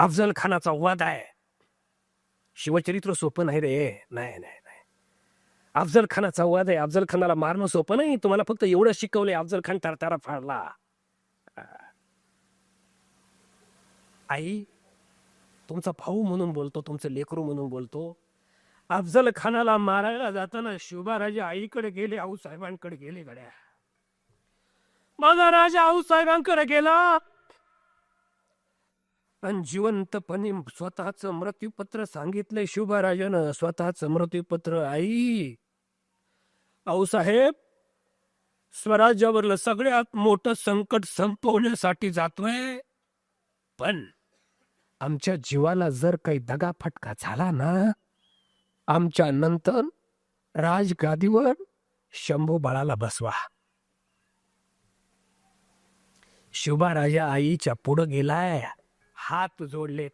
अफजल खानाचा वाद आहे. शिवचरित्र सोपं नाही रे. नाही नाही नाही. अफजल खानाचा वाद आहे. अफजल खानाला मारणं सोपं नाही. तुम्हाला फक्त एवढं शिकवलंय. अफजल खान तरतारा फाडला. आई तुमचा भाऊ म्हणून बोलतो तुमचं लेकरू म्हणून बोलतो. अफजल खानाला मारायला जाताना शिवबाराजे आईकडे गेले आऊसाहेबांकडे गेले गड्या. माझा राजा आऊसाहेबांकडे गेला. आणि जिवंतपणे स्वतःच मृत्यूपत्र सांगितलंय शिवबाराजानं स्वतःच मृत्यूपत्र आई. आऊसाहेब स्वराज्यावरलं सगळ्यात मोठं संकट संपवण्यासाठी जातोय. पण आमच्या जीवाला जर काही दगाफटका झाला ना आमच्या नंतर राजगादीवर शंभू बाळाला बसवा. शिवबाराजा आईच्या पुढं गेलाय. हात जोडलेत.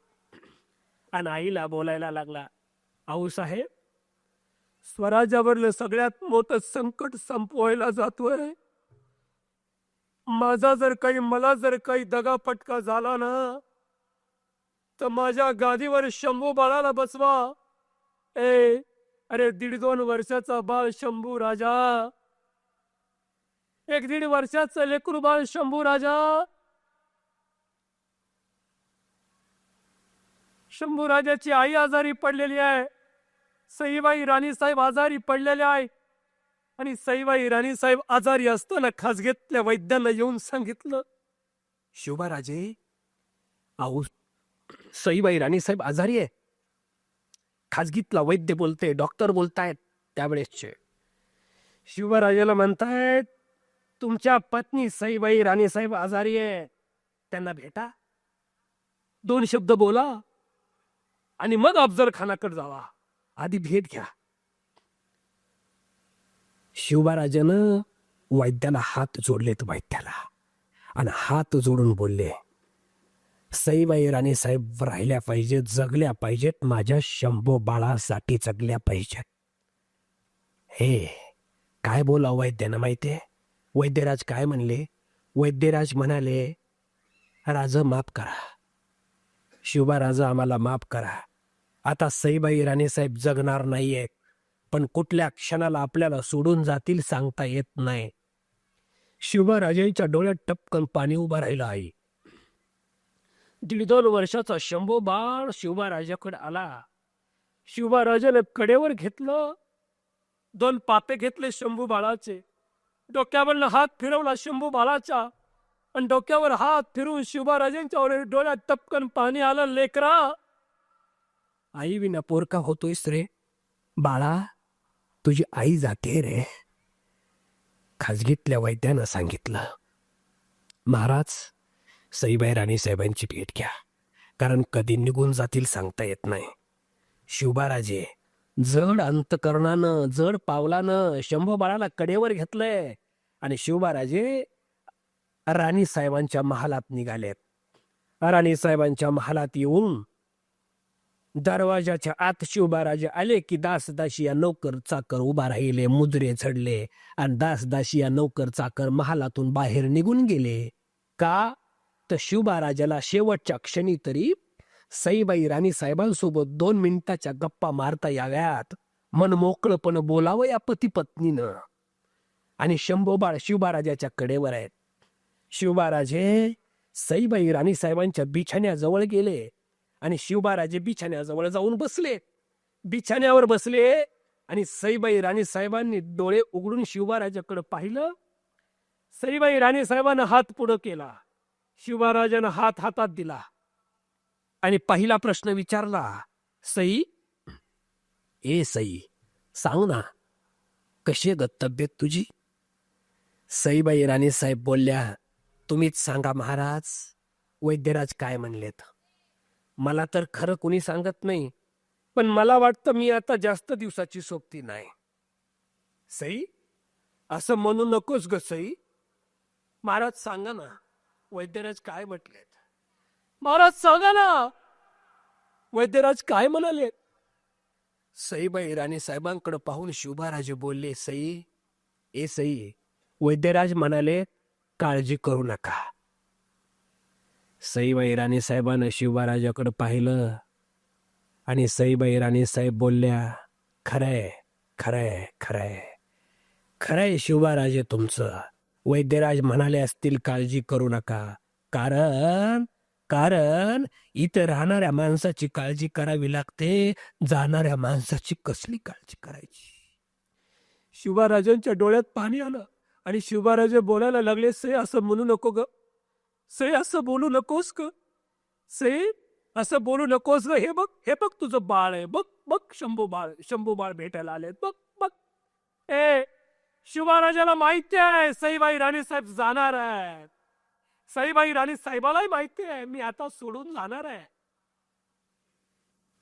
आणि आईला बोलायला लागला आऊ साहेब स्वराज्यावरलं सगळ्यात मोठं संकट संपवायला जातोय. माझा जर काही मला जर काही दगापटका झाला ना तर माझ्या गादीवर शंभू बाळाला बसवा. ए अरे दीड दोन वर्षाचा बाळ शंभू राजा. एक दीड वर्षाचं लेकरू बाळ शंभू राजा. शंभू राजाची आई आजारी पडलेली आहे. सईबाई राणीसाहेब आजारी पडलेले आहे. आणि सईबाई राणीसाहेब आजारी असताना खासगीतल्या वैद्यांना येऊन सांगितलं शिवबाराजे आऊ सईबाई राणीसाहेब आजारी आहे. खाजगीतला वैद्य बोलते डॉक्टर बोलतायत त्यावेळेसचे. शिवराजाला म्हणतायत तुमच्या पत्नी सईबाई राणीसाहेब आजारी आहे. त्यांना भेटा. दोन शब्द बोला. आणि मग अफजल खानाकडे जावा. आधी भेट घ्या. शिवबाराजानं वैद्याला हात जोडलेत वैद्याला. आणि हात जोडून बोलले सईबाई राणी साहेब राहिल्या पाहिजेत जगल्या पाहिजेत माझ्या शंभो बाळासाठी जगल्या पाहिजेत. हे काय बोला वैद्यानं माहितीये वैद्यराज काय म्हणले? वैद्यराज म्हणाले राज माफ करा. शिवबा राजा आम्हाला माफ करा. आता सईबाई राणे साहेब जगणार नाहीये पण कुठल्या क्षणाला आपल्याला सोडून जातील सांगता येत नाही. शिवबा डोळ्यात टपकन पाणी उभं राहिलं आहे. दीड दोन वर्षाचा शंभू बाळ शिवबाराजाकडे आला. शिवबाराजाने कडेवर घेतलं. दोन पापे घेतले शंभू बाळाचे डोक्यावरनं हात फिरवला शंभू बाळाच्या आणि डोक्यावर हात फिरून शिवबाराजांच्या डोळ्यात टपकन पाणी आलं. लेकरा आई विना पोरका होतोयस रे. बाळा तुझी आई जाते रे. खाजगीतल्या वैद्यानं सांगितलं. महाराज सईबाई राणी साहेबांची भेट घ्या. कारण कधी निघून जातील सांगता येत नाही. शिवबाराजे जड अंतकरणानं जड पावलानं शंभू बाळाला कडेवर घेतलंय. आणि शिवबाराजे राणी साहेबांच्या महालात निघालेत. राणी साहेबांच्या महालात येऊन दरवाजाच्या आत शिवबाराजे आले की दासदाशी या नौकर चाकर उभा राहिले मुजरे झडले आणि दासदाशी या नौकर चाकर महालातून बाहेर निघून गेले. का? तर शिवबाराजाला शेवटच्या क्षणी तरी सईबाई राणी साहेबांसोबत दोन मिनिटाच्या गप्पा मारता याव्यात. मन मोकळपण बोलावं या पती पत्नीनं आणि शंभोबाळ शिवबाराजाच्या कडेवर आहेत. शिवबाराजे सईबाई राणी साहेबांच्या बिछाण्याजवळ गेले. आणि शिवबाराजे बिछाण्याजवळ जाऊन बसले. बिछाण्यावर बसले आणि सईबाई राणी साहेबांनी डोळे उघडून शिवबाराजाकडे पाहिलं. सईबाई राणी साहेबांना हात पुढं केला. शिवबाराजानं हात हातात दिला. आणि पहिला प्रश्न विचारला सई ए सई सांग ना कशी ग तब्येत तुझी? सईबाई राणी साहेब बोलल्या तुम्हीच सांगा महाराज वैद्यराज काय म्हणलेत? मला तर खरं कुणी सांगत नाही पण मला वाटतं मी आता जास्त दिवसाची सोबती नाही. सई असं म्हणू नकोस ग सई. महाराज सांगा ना वैद्यराज काय म्हटलेत? महाराज सांगा ना वैद्यराज काय म्हणाले सईबाई राणी साहेबांकडे पाहून शुभाराजे बोलले सई ए सई वैद्यराज म्हणाले काळजी करू नका. सईबाई राणी साहेबानं शिवबाराजाकडं पाहिलं आणि सईबाई राणी साहेब बोलल्या खरंय खरंय खरंय खरंय शिवबाराजे तुमचं. वैद्यराज म्हणाले असतील काळजी करू नका. कारण कारण इथं राहणाऱ्या माणसाची काळजी करावी लागते जाणाऱ्या माणसाची कसली काळजी करायची? शिवबाराजांच्या डोळ्यात पाणी आलं आणि शिवबाराजे बोलायला लागले से असं म्हणू नको ग. से असं बोलू नकोस ग. से असं बोलू नकोस ग. हे बघ हे बघ तुझं बाळ आहे. बघ बघ शंभू बाळ शंभू बाळ भेटायला आलेत. बघ बघ. ए शिवराजाला माहिती आहे सईबाई राणी साहेब जाणार आहे सईबाई राणी साहेबालाही माहिती आहे मी आता सोडून जाणार आहे.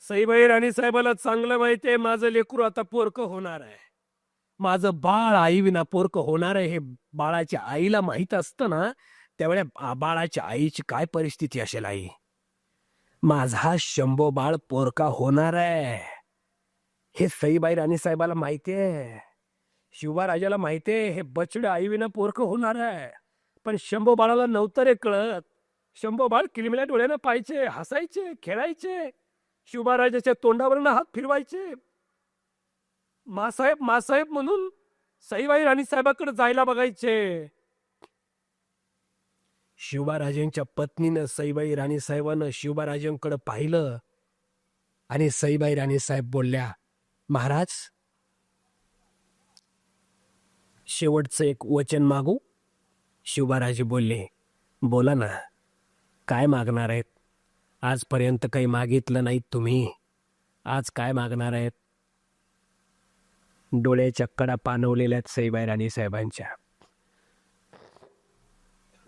सईबाई राणी साहेबाला चांगलं माहिती आहे माझं लेकरू आता पोरक होणार आहे. माझं बाळ आई विना पोरक होणार आहे हे बाळाच्या आईला माहीत असतं ना त्यावेळेस आबाळाच्या आईची काय परिस्थिती असेल आई? माझा शंभो बाळ पोरका होणार आहे. हे सईबाई राणी साहेबाला माहितीये. आहे शिवबा राजाला हे बचडे आईविना पोरक होणार आहे. पण शंभो बाळाला नव्हतं रे कळत. शंभो बाळ किलमिल्या डोळ्यानं पाहायचे हसायचे खेळायचे. शिवबाराजाच्या तोंडावरनं हात फिरवायचे. मासाहेब मासाहेब म्हणून सईबाई राणी साहेबाकडे जायला बघायचे. शिवबाराजेंच्या पत्नीनं सईबाई राणी साहेबानं पाहिलं आणि सईबाई राणी साहेब बोलल्या महाराज शेवटचं एक वचन मागू? शिवबाराजे बोलले बोला ना काय मागणार आहेत? आजपर्यंत काही मागितलं नाहीत तुम्ही. आज काय मागणार आहेत? डोळ्याच्या कडा पानवलेल्या आहेत सईबाई राणी साहेबांच्या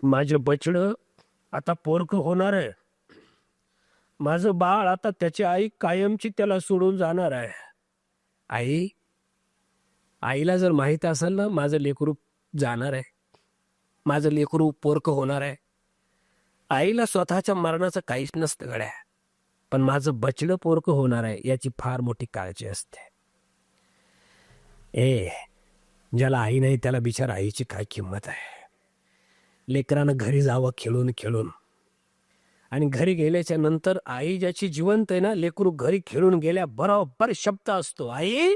माझं बछडं आता पोरक होणार आहे. माझं बाळ आता त्याची आई कायमची त्याला सोडून जाणार आहे. आई आईला जर माहीत असेल ना माझं लेकरू जाणार आहे. माझं लेकरू पोरक होणार आहे. आईला स्वतःच्या मरणाचं काहीच नसतं गड्या. पण माझं बचडं पोरक होणार आहे याची फार मोठी काळजी असते. ए ज्याला आई नाही त्याला बिचार आईची काय किंमत आहे? लेकरानं घरी जावं खेळून खेळून. आणि घरी गेल्याच्यानंतर आई ज्याची जिवंत आहे ना लेकरू घरी खेळून गेल्या बरोबर शब्द असतो. आई?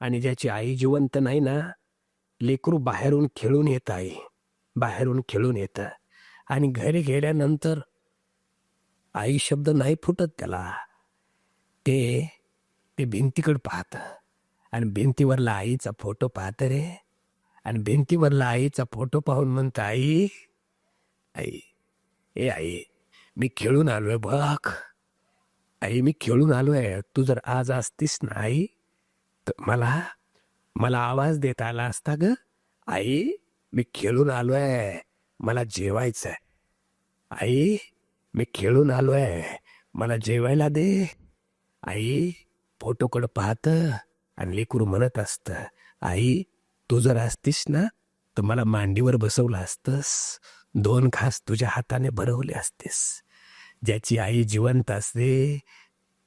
आणि ज्याची आई जिवंत नाही ना लेकरू बाहेरून खेळून येत आई. बाहेरून खेळून येतं. आणि घरी गेल्यानंतर आई शब्द नाही फुटत त्याला. ते ते भिंतीकडे पाहतं. आणि भिंतीवरला आईचा फोटो पाहतं रे. आणि भिंतीवरला आईचा फोटो पाहून म्हणतं आई आई ए आई मी खेळून आलोय बघ. आई मी खेळून आलोय. तू जर आज असतीस ना आई तर मला मला आवाज देता आला असता ग. आई मी खेळून आलोय. मला जेवायचंय. आई मी खेळून आलोय. मला जेवायला दे. आई फोटोकडं पाहतं आणि लेकरू म्हणत असतं आई तू जर असतीस ना तर मला मांडीवर बसवलं असतंस. दोन खास तुझ्या हाताने भरवले असतेस. ज्याची आई जिवंत असते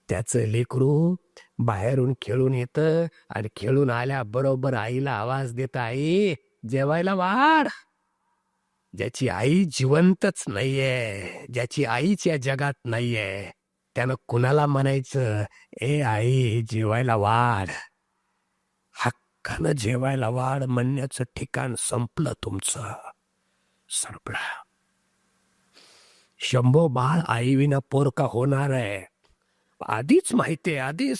त्याचं लेकरू बाहेरून खेळून येतं आणि खेळून आल्याबरोबर आईला आवाज देत आई जेवायला वाढ. ज्याची आई जिवंतच नाहीये ज्याची आईच या जगात नाहीये. त्यानं कुणाला म्हणायचं ए आई जेवायला वाढ. हक्कानं जेवायला वाढ म्हणण्याचं ठिकाण संपलं तुमचं. संपला. शंभो बाळ आईविना पोरका होणार आहे. आधीच माहितीये आधीच.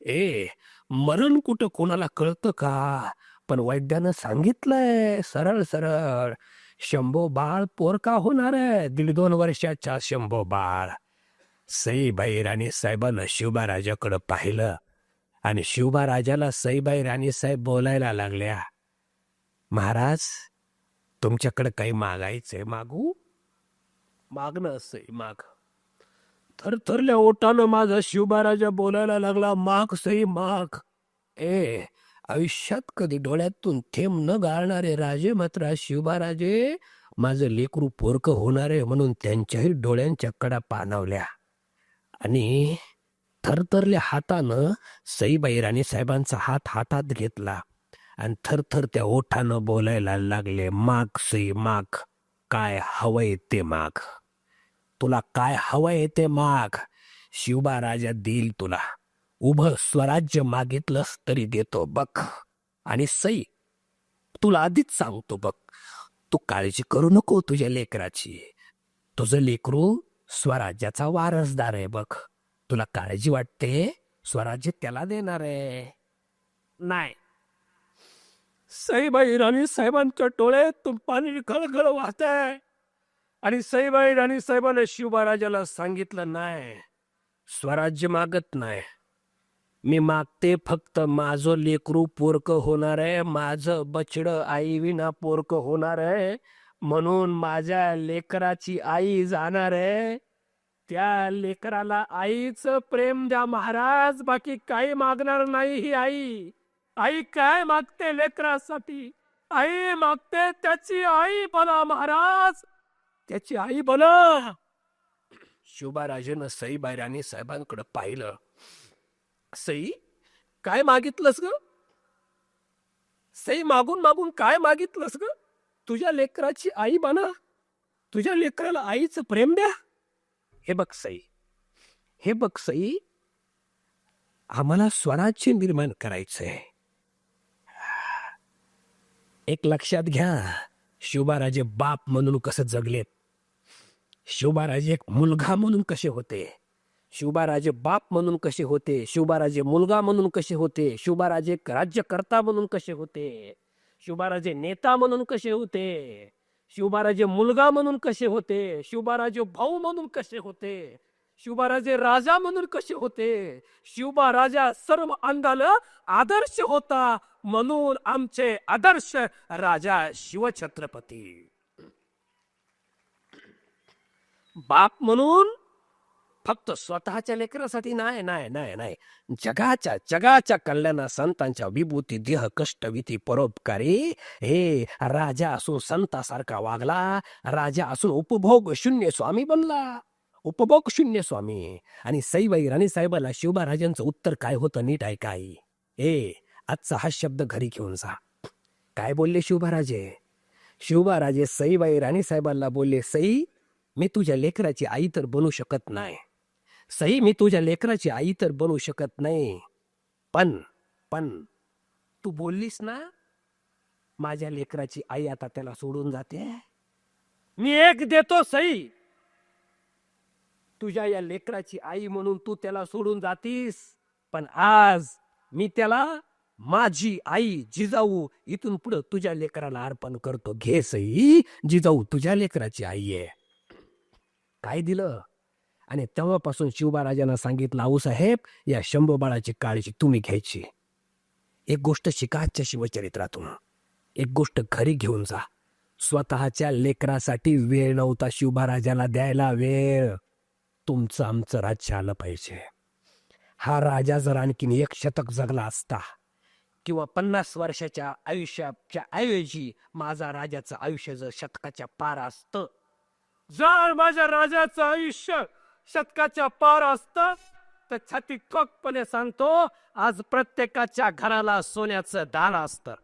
ए मरण कुठं कोणाला कळतं का? पण वैद्यानं सांगितलंय सरळ सरळ. शंभो बाळ पोरका होणार आहे दीड दोन वर्षाच्या शंभो बाळ. सईबाई राणी साहेबानं शिवबा राजाकडं पाहिलं. आणि शिवबा राजाला सईबाई राणीसाहेब बोलायला लागल्या महाराज तुमच्याकडे काही मागायचंय मागू? मागणं सई माग. थरथरल्या ओटानं माझा शिवबा राजा बोलायला लागला माग सई माग. ए आयुष्यात कधी डोळ्यातून थेंब न गाळणारे राजे मात्र शिवबाराजे माझं लेकरू पोरक होणार आहे म्हणून त्यांच्याही डोळ्यांच्या कडा पानावल्या आणि थरथरल्या हातानं सईबाई राणी साहेबांचा हात हातात घेतला आणि थरथर त्या ओठानं बोलायला लागले माग सई माग. काय हवंय ते माग. तुला काय हवंय ते माग. शिवबा राजा देईल तुला. उभं स्वराज्य मागितलंस तरी देतो बघ. आणि सई तुला आधीच सांगतो बघ. तू काळजी करू नको तुझ्या लेकराची. तुझं लेकरू स्वराज्याचा वारसदार आहे बघ. तुला काळजी वाटते? स्वराज्य त्याला देणार आहे. नाही. सईबाई राणी साहेबांच्या डोळ्यातून पाणी खळखळ वाहत आहे आणि सईबाई राणी साहेबांना शिवबाराजाला सांगितलं नाही. स्वराज्य मागत नाही. मी मागते फक्त माझं लेकरू पोरक होणार आहे. माझं बछड आई विना पोरक होणार आहे. म्हणून माझ्या लेकराची आई जाणार आहे. त्या लेकराला आईचं प्रेम द्या महाराज बाकी काही मागणार नाही ही आई. आई काय मागते लेकरासाठी? आई मागते त्याची आई बना महाराज. त्याची आई बना. शुभाराजेनं सई बायराणी साहेबांकडे पाहिलं. सई काय मागितलंस ग? सई मागून मागून काय मागितलंस ग? तुझ्या लेकराची आई बना. तुझ्या लेकराला आईचं प्रेम द्या. हे बघ सई. हे बघ सई आम्हाला स्वराज्य निर्माण करायचंय. एक लक्षात घ्या शिवबाराजे बाप म्हणून कसं जगलेत. शिवबाराजे एक मुलगा म्हणून कसे होते. शिवबाराजे बाप म्हणून कसे होते शिवबाराजे मुलगा म्हणून कसे होते शिवबाराजे राज्यकर्ता म्हणून कसे होते शिवबाराजे नेता म्हणून कसे होते. शिवबाराजे मुलगा म्हणून कसे होते? शिवबाराजे भाऊ म्हणून कसे होते? शिवबाराजे राजा म्हणून कसे होते? शिवबा राजा सर्व अंगाला आदर्श होता म्हणून आमचे आदर्श राजा शिवछत्रपती. बाप म्हणून फक्त स्वतःच्या लेकरासाठी नाही नाही नाही नाही. जगाच्या जगाच्या कल्याणा संतांच्या विभूती देह कष्टविधी परोपकारी. हे राजा असून संतासारखा वागला. राजा असून उपभोग शून्य स्वामी बनला. उपभोग शून्य स्वामी. आणि सईबाई राणी साहेबाला शिवबाराजांचं उत्तर काय होतं नीट आहे काय ए आजचा हा शब्द घरी घेऊन जा. काय बोलले शिवबाराजे शिवबाराजे सईबाई राणी साहेबांना बोलले सई मी तुझ्या लेकराची आई तर बनू शकत नाही. सई मी तुझ्या लेकराची आई तर बनू शकत नाही. पण पण तू बोललीस ना माझ्या लेकराची आई आता त्याला सोडून जाते. मी एक देतो सई. तुझ्या या लेकराची आई म्हणून तू त्याला सोडून जातीस. पण आज मी त्याला माझी आई जिजाऊ इथून पुढं तुझ्या लेकराला अर्पण करतो. घे सई जिजाऊ तुझ्या लेकराची आई आहे. काय दिलं? आणि तेव्हापासून शिवबाराजांना सांगितलं आऊसाहेब या शंभू बाळाची काळजी तुम्ही घ्यायची. एक गोष्ट शिकाच्या शिवचरित्रातून. एक गोष्ट घरी घेऊन जा. स्वतःच्या लेकरासाठी वेळ नव्हता शिवबाराजाला द्यायला वेळ. तुमचं आमचं राज्य आलं पाहिजे. हा राजा जर आणखीन एक शतक जगला असता किंवा पन्नास वर्षाच्या आयुष्याच्या ऐवजी माझा राजाचं आयुष्य जर शतकाच्या पार असतं जर माझ्या राजाचं आयुष्य शतकाच्या पार असत तर छाती ठोकपणे सांगतो आज प्रत्येकाच्या घराला सोन्याचं दान असतं.